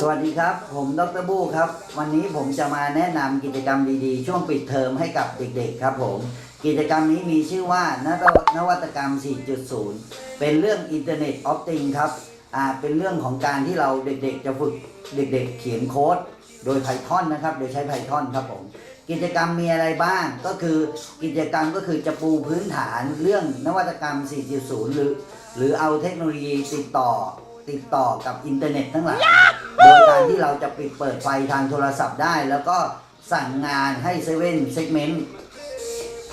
สวัสดีครับ ผมดรบูครับ วันนี้ผมจะมาแนะนำกิจกรรมดีๆ ช่วงปิดเทอมให้กับเด็กๆครับผม กิจกรรมนี้มีชื่อว่านวนวัตกรรม 4.0 เป็นเรื่อง Internet of Things ครับอ่าเป็นเรื่องของการที่เราเด็กๆ จะฝึกเด็กๆ เขียนโค้ด โดย Python นะครับ โดยใช้ Python ครับผม กิจกรรมมีอะไรบ้าง ก็คือกิจกรรมก็คือจะปูพื้นฐานเรื่องนวัตกรรม 4.0 หรือ หรือเอาเทคโนโลยีติดต่อ ติดต่อกับอินเทอร์เน็ตทั้งหลายโดยการที่เราจะปิดเปิดไฟทางโทรศัพท์ได้ แล้วก็สั่งงานให้เซเว่นเซกเมนต์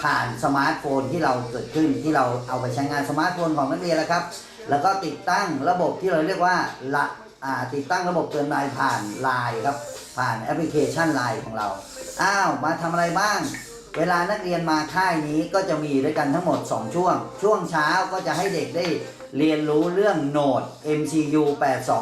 ผ่านสมาร์ทโฟนที่เราเกิดขึ้นที่เราเอาไปใช้งานสมาร์ทโฟนของนักเรียนแล้วครับ แล้วก็ติดตั้งระบบที่เราเรียกว่าละอ่าติดตั้งระบบเตือนไลน์ผ่านไลน์ครับผ่านแอปพลิเคชันไลน์ของเรา อ้าว มาทำอะไรบ้าง เวลานักเรียนมาค่ายนี้ก็จะมีด้วยกันทั้งหมด 2 ช่วง ช่วงเช้าก็จะให้เด็กได้เรียนรู้เรื่องโหนด MCU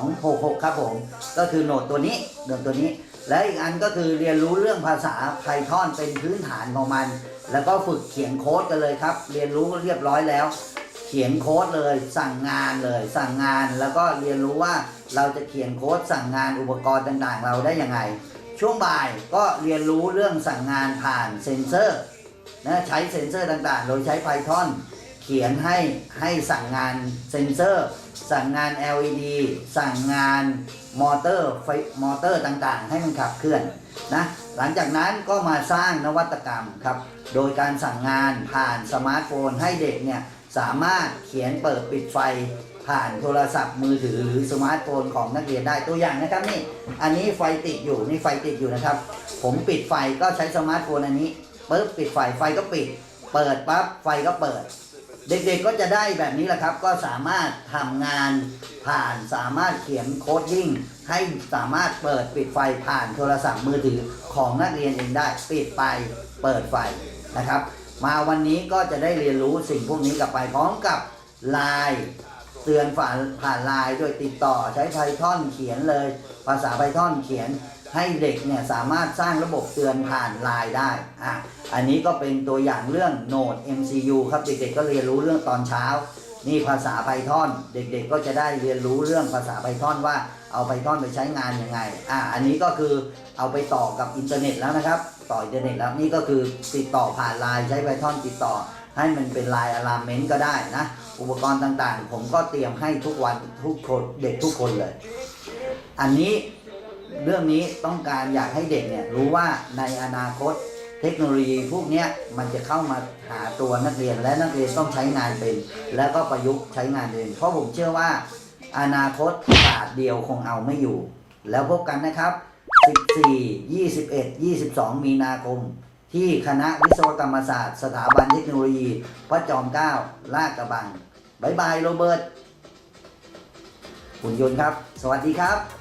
8266 ครับผม ก็คือโหนดตัวนี้โหนดตัวนี้ และอีกอันก็คือเรียนรู้เรื่องภาษา Python เป็นพื้นฐานของมัน แล้วก็ฝึกเขียนโค้ดกันเลยครับ เรียนรู้เรียบร้อยแล้ว เขียนโค้ดเลย สั่งงานเลย สั่งงานแล้วก็เรียนรู้ว่าเราจะเขียนโค้ดสั่งงานอุปกรณ์ต่างๆ เราได้ยังไง ช่วงบ่ายก็เรียนรู้เรื่องสั่งงานผ่านเซ็นเซอร์นะใช้เซ็นเซอร์ต่างๆ โดยใช้ Python เขียนให้ให้สั่งงานเซ็นเซอร์ สั่งงาน LED สั่งงานมอเตอร์ไฟมอเตอร์ต่างๆ ให้มันขับเคลื่อนนะหลังจากนั้นก็มาสร้างนวัตกรรมครับ โดยการสั่งงานผ่านสมาร์ทโฟนให้เด็กเนี่ย สามารถเขียนเปิดปิดไฟผ่านโทรศัพท์มือถือหรือสมาร์ทโฟนของนักเรียนได้ตัวอย่างนะครับนี่อันนี้ไฟติดอยู่นี่ไฟติดอยู่นะครับ ผมปิดไฟก็ใช้สมาร์ทโฟนอันนี้ปึ๊บปิดไฟไฟก็ปิด เปิดปั๊บไฟก็เปิด เด็กๆก็จะได้แบบนี้แหละครับ ก็สามารถทำงานผ่านสามารถเขียนโคดดิ้งให้สามารถเปิดปิดไฟผ่านโทรศัพท์มือถือของนักเรียนเองได้ ปิดไปเปิดไฟนะครับ มาวันนี้ก็จะได้เรียนรู้สิ่งพวกนี้กลับไปพร้อมกับลายเตือนผ่านผ่านลายโดยติดต่อใช้ไพทอนเขียนเลย ภาษาไพทอนเขียนให้เด็กเนี่ยสามารถสร้างระบบเตือนผ่านลายได้อะอันนี้ก็เป็นตัวอย่างเรื่อง Node MCU ครับเด็กๆก็เรียนรู้เรื่องตอนเช้า นี่ภาษา Python เด็กๆก็จะได้เรียนรู้เรื่องภาษา Python ว่าเอา Python ไปใช้งานยังไงอะอันนี้ก็คือเอาไปต่อกับอินเทอร์เน็ตแล้วนะครับ ต่ออินเทอร์เน็ตแล้วนี่ก็คือติดต่อผ่านไลน์ใช้ Python ติดต่อ ให้มันเป็นไลน์อะลามเมนต์ก็ได้นะ อุปกรณ์ต่างๆ ผมก็เตรียมให้ทุกวันทุกคนเด็กทุกคนเลย อันนี้เรื่องนี้ต้องการอยากให้เด็กเนี่ยรู้ว่าในอนาคต เทคโนโลยีพวกนี้มันจะเข้ามาหาตัวนักเรียนและนักเรียนต้องใช้งานเป็น แล้วก็ประยุกต์ใช้งานเป็นเพราะผมเชื่อว่า อนาคตศาสตร์เดียวคงเอาไม่อยู่ แล้วพบกันนะครับ 14 21 22 มีนาคม ที่คณะวิศวกรรมศาสตร์ สถาบันเทคโนโลยี พระจอมเกล้าลาดกระบังบายบายโรเบิร์ตหุ่นยนต์ครับ สวัสดีครับ